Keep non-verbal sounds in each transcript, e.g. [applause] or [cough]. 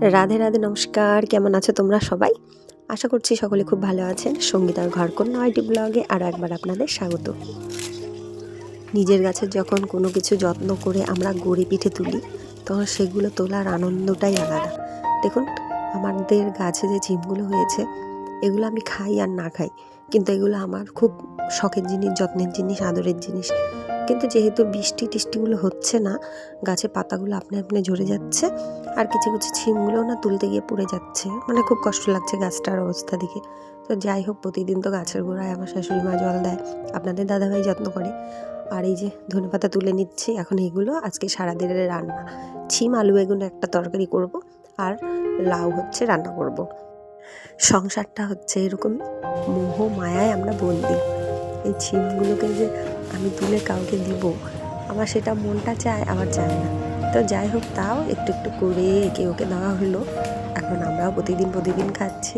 রাধে রাধে, নমস্কার। কেমন আছো তোমরা সবাই? আশা করছি সকলে খুব ভালো আছেন। সঙ্গীতার ঘরকন্যা আইটি ব্লগে আরও একবার আপনাদের স্বাগত। নিজের গাছের যখন কোনো কিছু যত্ন করে আমরা গড়ে পিঠে তুলি, তখন সেগুলো তোলার আনন্দটাই আলাদা। দেখুন, আমাদের গাছে যে চিমগুলো হয়েছে, এগুলো আমি খাই আর না খাই, কিন্তু এগুলো আমার খুব শখের জিনিস, যত্নের জিনিস, আদরের জিনিস। কিন্তু যেহেতু বৃষ্টি টিষ্টিগুলো হচ্ছে না, গাছে পাতাগুলো আপনি আপনি ঝরে যাচ্ছে আর কিছু কিছু ছিমগুলোও না তুলতে গিয়ে পড়ে যাচ্ছে। মানে খুব কষ্ট লাগছে গাছটার অবস্থা দিকে তো যাই হোক, প্রতিদিন তো গাছের গোড়ায় আমার শাশুড়ি মা জল দেয়, আপনাদের দাদাভাই যত্ন করে। আর এই যে ধনেপাতা তুলে নিচ্ছি, এখন এগুলো আজকে সারাদিনের রান্না। ছিম, আলু, বেগুন একটা তরকারি করব আর লাউ হচ্ছে রান্না করব। সংসারটা হচ্ছে এরকম মোহ মায়ায় আমরা বন্দি। এই ছিমগুলোকে যে আমি তুলে কাউকে দিব, আমার সেটা মনটা চায় আবার চায় না। তো যাই হোক, তাও একটু একটু করে একে ওকে দেওয়া হলো। এখন আমরাও প্রতিদিন প্রতিদিন খাচ্ছি।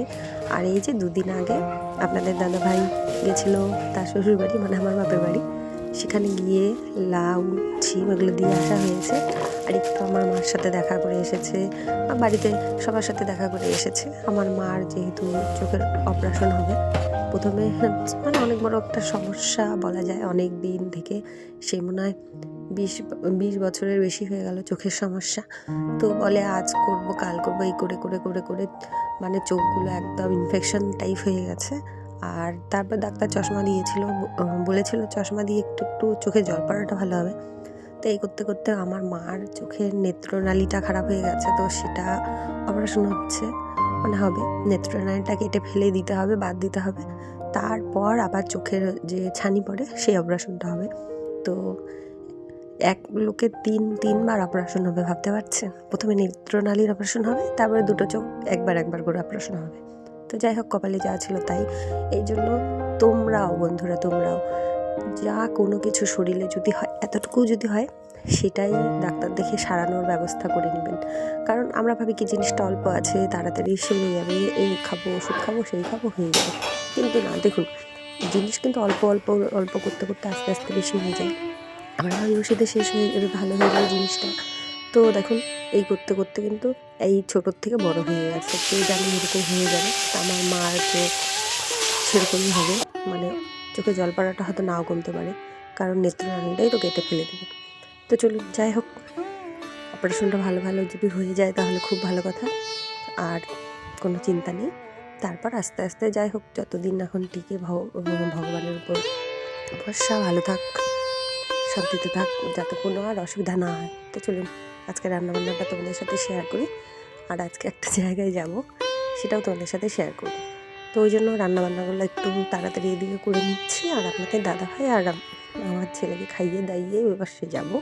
আর এই যে দুদিন আগে আপনাদের দাদা ভাই গেছিল, তার শ্বশুর বাড়ি মানে আমার বাপের বাড়ি। সেখানে গিয়ে লাউ ছিম এগুলো দিয়ে আসা হয়েছে। আর একটু আমার মার সাথে দেখা করে এসেছে। বাড়িতে সবার সাথে দেখা করে এসেছে। আমার মার যেহেতু চোখের অপারেশন হবে। প্রথমে মানে অনেক বড় একটা সমস্যা বলা যায় অনেক দিন থেকে। সে মনে হয় বিশ বিশ বছরের বেশি হয়ে গেল চোখের সমস্যা। তো বলে আজ করব, কাল করব, এই করে করে করে করে মানে চোখগুলো একদম ইনফেকশন টাইপ হয়ে গেছে। আর তারপর ডাক্তার চশমা দিয়েছিল বলেছিল চশমা দিয়ে একটু একটু চোখে জল পড়াটা ভালো হবে। তো এই করতে করতে আমার মার চোখের নেত্রনালীটা খারাপ হয়ে গেছে, তো সেটা অপারেশন হচ্ছে। মানে হবে নেত্রনালীটা কেটে ফেলে দিতে হবে, বাদ দিতে হবে। তারপর আবার চোখের যে ছানি পড়ে, সেই অপারেশনটা হবে। তো এক লোকের তিন, তিনবার অপারেশন হবে, ভাবতে পারছেন? প্রথমে নেত্রনালীর অপারেশন হবে, তারপরে দুটো চোখ, একবার একবার করে অপারেশন হবে। তো যাই হোক, কপালে যা ছিল তাই। এই জন্য তোমরাও বন্ধুরা, তোমরাও যা কোনো কিছু শরীরে যদি হয় এতটুকু যদি হয় সেটাই ডাক্তার দেখে সারানোর ব্যবস্থা করে নেবেন। কারণ আমরা ভাবি কি জিনিসটা অল্প আছে, তাড়াতাড়ি সেরে যাবে এই খাব, ওষুধ খাব, সেই খাব, হয়ে যাবে। কিন্তু না, দেখুন, জিনিস কিন্তু অল্প অল্প অল্প করতে করতে আস্তে আস্তে বেশি হয়ে যায়। আমরা ওই ওষুধে শেষ হয়ে যাবে ভালো হয়ে যাবে জিনিসটা। তো দেখুন, এই করতে করতে কিন্তু এই ছোটোর থেকে বড় হয়ে গেছে। কেউ জানি এরকম হয়ে যাবে আমার মার চোখ সেরকমই হবে। মানে চোখে জল পড়াটা হয়তো নাও কমতে পারে। কারণ নেত্রনালীটাই তো কেটে ফেলে দেবে। তো চলুন, যাই হোক। অপারেশনটা ভালো ভালো যদি হয়ে যায় তাহলে খুব ভালো কথা। আর কোনো চিন্তা নেই। তারপর আস্তে আস্তে যাই হোক, যতদিন এখন টিকে ভগ- ভগবানের উপর ভরসা, ভালো থাক, শান্তিতে থাক, যাতে কোনো আর অসুবিধা না হয়। তো চলুন, আজকে রান্নাবান্নাটা তোমাদের সাথে শেয়ার করি। আর আজকে একটা [laughs] জায়গায় যাব, সেটাও তোমাদের সাথে শেয়ার করি তো ওই জন্য রান্নাবান্নাগুলো একটু তাড়াতাড়ি এদিকে করে নিচ্ছি। আর আপনাদের দাদা ভাই আর আমার ছেলেকে খাইয়ে দাইয়ে এবার সে যাব।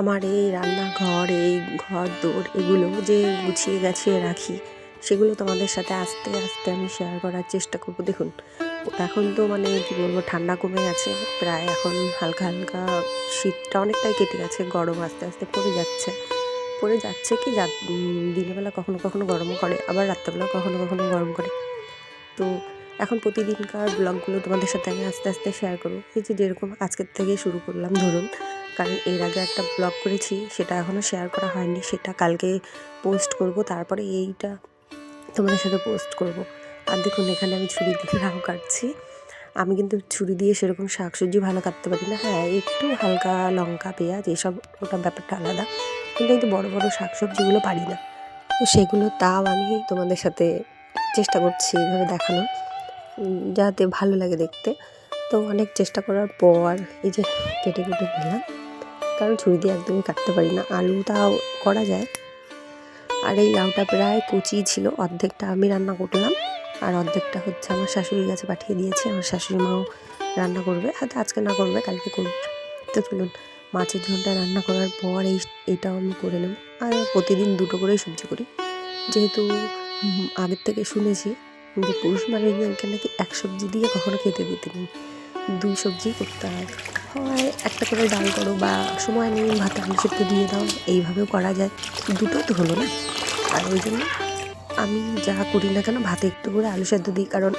আমার এই রান্নাঘর এই ঘর দৌড় এগুলো যে গুছিয়ে গাছিয়ে রাখি সেগুলো তোমাদের সাথে আস্তে আস্তে আমি শেয়ার করার চেষ্টা করব। দেখুন এখন তো মানে কী বলব ঠান্ডা কমে গেছে প্রায় এখন হালকা হালকা শীতটা অনেকটাই কেটে গেছে গরম আস্তে আস্তে পড়ে যাচ্ছে। পড়ে যাচ্ছে কি? যা উম, দিনের বেলা কখনো কখনো গরম করে আবার রাত্রেবেলা কখনো কখনো গরম করে। তো এখন প্রতিদিনকার ব্লগগুলো তোমাদের সাথে আমি আস্তে আস্তে শেয়ার করব। এই যে যেরকম আজকের থেকে শুরু করলাম ধরুন কারণ এর আগে একটা ব্লগ করেছি সেটা এখনও শেয়ার করা হয়নি সেটা কালকে পোস্ট করব তারপরে এইটা তোমাদের সাথে পোস্ট করব। আর দেখুন এখানে আমি ছুরি দিয়ে লাউ কাটছি। আমি কিন্তু ছুরি দিয়ে সেরকম শাকসবজি ভালো কাটতে পারি না। হ্যাঁ একটু হালকা লঙ্কা পেঁয়াজ এসব ওটা ব্যাপারটা আলাদা। কিন্তু এই তো বড়ো বড়ো শাকসবজিগুলো পারি না। তো সেগুলো তাও আমি তোমাদের সাথে চেষ্টা করছি এইভাবে দেখানোর উম, যাতে ভালো লাগে দেখতে। তো অনেক চেষ্টা করার পর এই যে কেটে কেটে নিলাম। কারণ ছুরি দিয়ে একদমই কাটতে পারি না। আলু তাও করা যায়। আর এই লাউটা প্রায় কচি ছিল, অর্ধেকটা আমি রান্না করলাম। আর অর্ধেকটা হচ্ছে আমার শাশুড়ির কাছে পাঠিয়ে দিয়েছি। আমার শাশুড়ি মাও রান্না করবে। হয়তো আজকে না করবে, কালকে করবে। তো চলুন, মাছের ঝোলটা রান্না করার পর এই এটাও আমি করে নেব। আর প্রতিদিন দুটো করেই সবজি করি। যেহেতু আগের থেকে শুনেছি যে পুরুষ মানুষদেরকে নাকি এক সবজি দিয়ে কখনো খেতে দিতে নেই। দুই সবজি করতে হয়। হয়, একটা করে ডাল করো বা সময় নেই ভাতে আলু সেদ্ধ দিয়ে দাও, এইভাবেও করা যায়। দুটোই তো হলো না। আর ওই জন্য আমি যা করি না কেন, ভাতে একটু করে আলু সেদ্ধ দিই। কারণ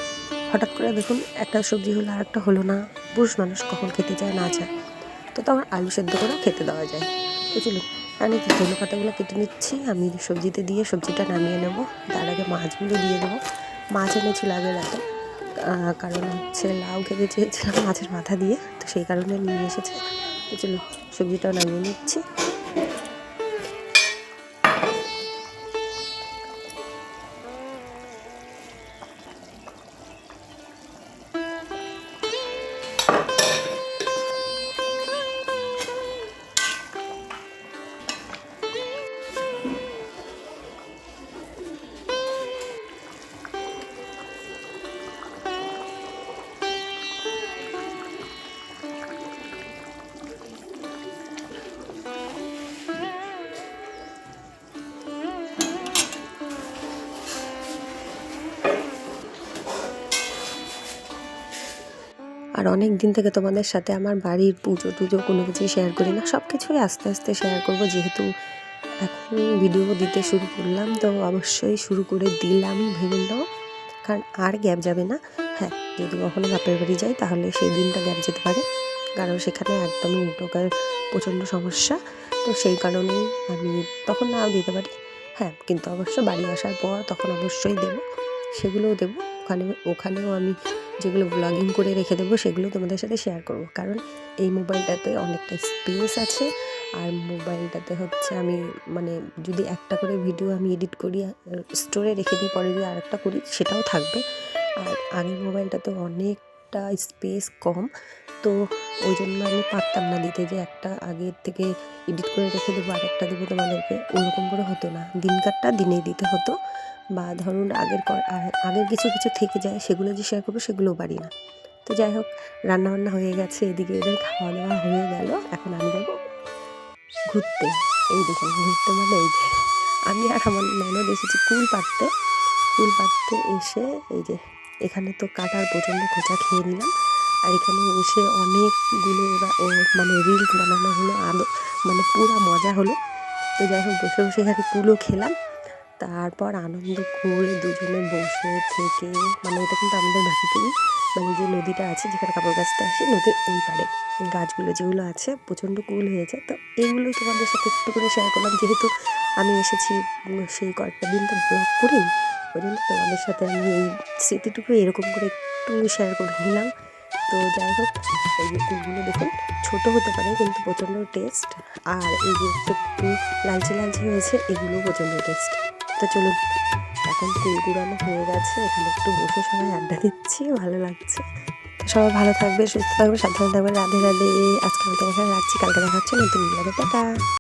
হঠাৎ করে দেখুন, একটা সবজি হলো আর একটা হলো না। পুরুষ মানুষ কখন খেতে চায়, না চায়। তো তখন আলু সেদ্ধ করেও খেতে দেওয়া যায়। চলুন, আমি ধনে পাতাগুলো কেটে নিচ্ছি। আমি সবজিতে দিয়ে সবজিটা নামিয়ে নেব। তার আগে মাছগুলো দিয়ে দেবো। মাছ এনেছিল আগের রাতে। কারণ হচ্ছে লাউ খেতে চেয়েছিলাম মাছের মাথা দিয়ে, তো সেই কারণে নিয়ে এসেছে। তো চলো সবজিটাও নামিয়ে নিচ্ছি। আর অনেক দিন থেকে তোমাদের সাথে আমার বাড়ির পুজো টুজো কোনো কিছুই শেয়ার করি না। সব কিছুই আস্তে আস্তে শেয়ার করব, যেহেতু এখন ভিডিও দিতে শুরু করলাম, তো অবশ্যই শুরু করে দিলাম ভেবে কারণ আর গ্যাপ যাবে না। হ্যাঁ যদি কখনো বাপের বাড়ি যাই, তাহলে সেই দিনটা গ্যাপ যেতে পারে। কারণ সেখানে একদমই নেটওয়ার্কের প্রচণ্ড সমস্যা। তো সেই কারণেই আমি তখন নাও দিতে পারি। হ্যাঁ কিন্তু অবশ্য বাড়ি আসার পর তখন অবশ্যই দেবো। সেগুলোও দেবো। ওখানে, ওখানেও আমি যেগুলো ব্লগিং করে রেখে দেবো, সেগুলো তোমাদের সাথে শেয়ার করব। কারণ এই মোবাইলটাতে অনেকটা স্পেস আছে। আর মোবাইলটাতে হচ্ছে আমি মানে যদি একটা করে ভিডিও আমি এডিট করি স্টোরে রেখে দিই পরে দিয়ে আরেকটা করি, সেটাও থাকবে। আর আগের মোবাইলটাতে অনেকটা স্পেস কম। তো ওই জন্য আমি পারতাম না দিতে যে একটা আগের থেকে এডিট করে রেখে দেবো আর আরেকটা দেবো তোমাদেরকে। ওরকম করে হতো না। দিন দিনকারটা দিনেই দিতে হতো। বা ধরুন আগের আগের কিছু কিছু থেকে যায়, সেগুলো যে শেয়ার করব সেগুলোও পারি না। তো যাই হোক, রান্নাবান্না হয়ে গেছে, এদিকে এদের খাওয়া দাওয়া হয়ে গেল। এখন আমি যাব ঘুরতে। এই দেখুন, ঘুরতে মানে এই যে, আমি আর আমার ননদ এসেছি কুল পাড়তে। কুল পাড়তে এসে এই যে এখানে তো কাটার প্রচণ্ড খোঁচা খেয়ে নিলাম। আর এখানে এসে অনেকগুলো ওরা ও মানে রিলস বানানো হলো আলো মানে পুরো মজা হলো। তো যাই হোক, বসে বসে এখানে কুলো খেলাম। তারপর আনন্দ করে দুজনে বসে থেকে মানে এটা কিন্তু আমাদের বাড়িতেই মানে যে নদীটা আছে, যেখানে কাপড় গাছটা আসে, নদীর ওই পাড়ে। গাছগুলো যেগুলো আছে, প্রচণ্ড কুল হয়েছে। তো এইগুলোই তোমাদের সাথে একটু করে শেয়ার করলাম। যেহেতু আমি এসেছি, সেই কয়েকটা দিন তো ব্লগ করি জন্য তোমাদের সাথে আমি এই স্মৃতিটুকু এরকম করে একটু শেয়ার করে নিলাম। তো যাই হোক, এই যে কুলগুলো দেখুন, ছোট হতে পারে কিন্তু প্রচণ্ড টেস্ট আর এই যে একটু লালচে লালচে হয়েছে, এগুলো প্রচণ্ড টেস্ট তো চলুন, এখন কুড়ানো হয়ে গেছে, এখানে একটু বসে সবাই আড্ডা দিচ্ছি, ভালো লাগছে। তো সবাই ভালো থাকবে, সুস্থ থাকবে, সাবধানে থাকবে, রাধে রাধে। আজকে আমি এখানে রাখছি, কালকে দেখা হচ্ছে নতুন ব্লগে